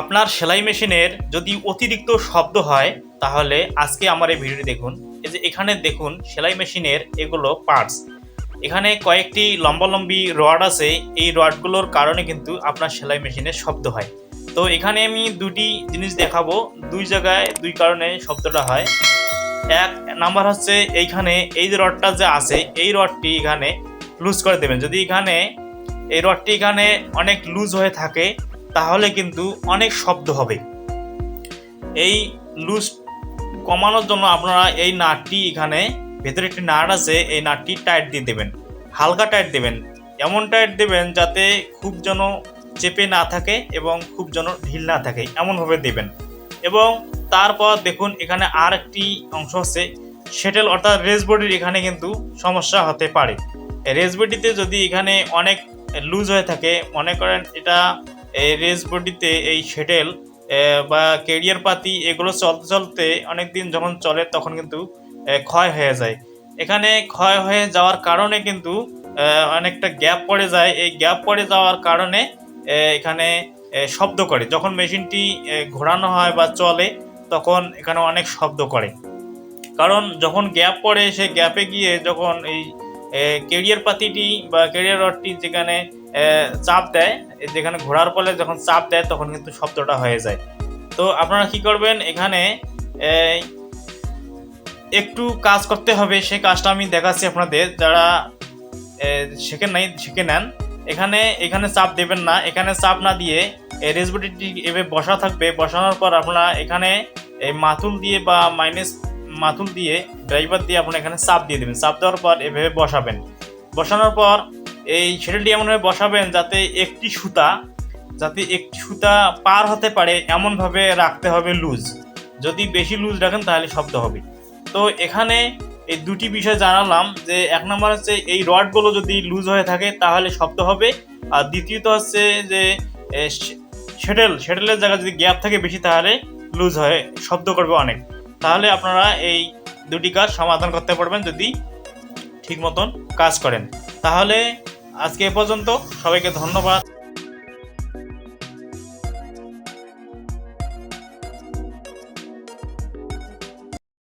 আপনার সেলাই মেশিনের যদি অতিরিক্ত শব্দ হয়, তাহলে আজকে আমার এই ভিডিওটি দেখুন। এই যে এখানে দেখুন, সেলাই মেশিনের এগুলো পার্টস এখানে কয়েকটি লম্বালম্বি রড আছে। এই রডগুলোর কারণে কিন্তু আপনার সেলাই মেশিনের শব্দ হয়। তো এখানে আমি দুটি জিনিস দেখাবো। দুই জায়গায় দুই কারণে শব্দটা হয়। এক নাম্বার হচ্ছে এইখানে এই যে রডটা যে আছে, এই রডটি এখানে লুজ করে দেবেন। যদি এখানে এই রডটি এখানে অনেক লুজ হয়ে থাকে তাহলে কিন্তু অনেক শব্দ হবে। এই লুজ কমানোর জন্য আপনারা এই নাটটি এখানে, ভেতরে একটি নাট আছে, এই নাটটি টাইট দিয়ে দেবেন। হালকা টাইট দেবেন। এমন টাইট দেবেন যাতে খুব যেন চেপে না থাকে এবং খুব যেন ঢিল না থাকে, এমনভাবে দেবেন। এবং তারপর দেখুন এখানে আর একটি অংশ আছে, সেটেল অর্থাৎ রেস বডির এখানে কিন্তু সমস্যা হতে পারে। রেস বডিতে যদি এখানে অনেক লুজ হয়ে থাকে, মনে করেন এটা এই রেস বডিতে এই সেটেল বা কেরিয়ার পাতি এগুলো চলতে চলতে অনেক দিন যখন চলে তখন কিন্তু ক্ষয় হয়ে যায়। এখানে ক্ষয় হয়ে যাওয়ার কারণে কিন্তু অনেকটা গ্যাপ পড়ে যায়। এই গ্যাপ পড়ে যাওয়ার কারণে এখানে শব্দ করে। যখন মেশিনটি ঘোরানো হয় বা চলে, তখন এখানে অনেক শব্দ করে। কারণ যখন গ্যাপ পড়ে, সে গ্যাপে গিয়ে যখন এই কেরিয়ার পাতিটি বা কেরিয়ার রডটি যেখানে চাপ দেয় যেখানে ঘোরার ফলে যখন চাপ দেয় তখন কিন্তু শব্দটা হয়ে যায়। তো আপনারা কি করবেন এখানে একটু কাজ করতে হবে সেই কাজটা আমি দেখাচ্ছি আপনাদের। যারা এ, শিখে নাই শিখে নেন। এখানে এখানে চাপ দেবেন না। এখানে চাপ না দিয়ে রেসবডিটি এভাবে বসা থাকবে। বসানোর পর আপনারা এখানে এই মাথুল দিয়ে বা মাইনাস মাথুল দিয়ে, ড্রাইভার দিয়ে আপনি এখানে চাপ দিয়ে দেবেন। চাপ দেওয়ার পর এভাবে বসাবেন। বসানোর পর এই সেটেলটি এমনভাবে বসাবেন যাতে একটি সুতা, যাতে একটি সুতা পার হতে পারে, এমনভাবে রাখতে হবে লুজ। যদি বেশি লুজ রাখেন তাহলে শব্দ হবে। তো এখানে এই দুটি বিষয় জানালাম যে, এক নম্বর হচ্ছে এই রডগুলো যদি লুজ হয়ে থাকে তাহলে শব্দ হবে। আর দ্বিতীয়ত হচ্ছে যে সেটেল সেটেলের জায়গায় যদি গ্যাপ থাকে বেশি তাহলে লুজ হয়ে, শব্দ করবে অনেক। তাহলে আপনারা এই দুটি কাজ সমাধান করতে পারবেন যদি ঠিক মতন কাজ করেন। তাহলে আজকে এ পর্যন্ত। সবাইকে ধন্যবাদ।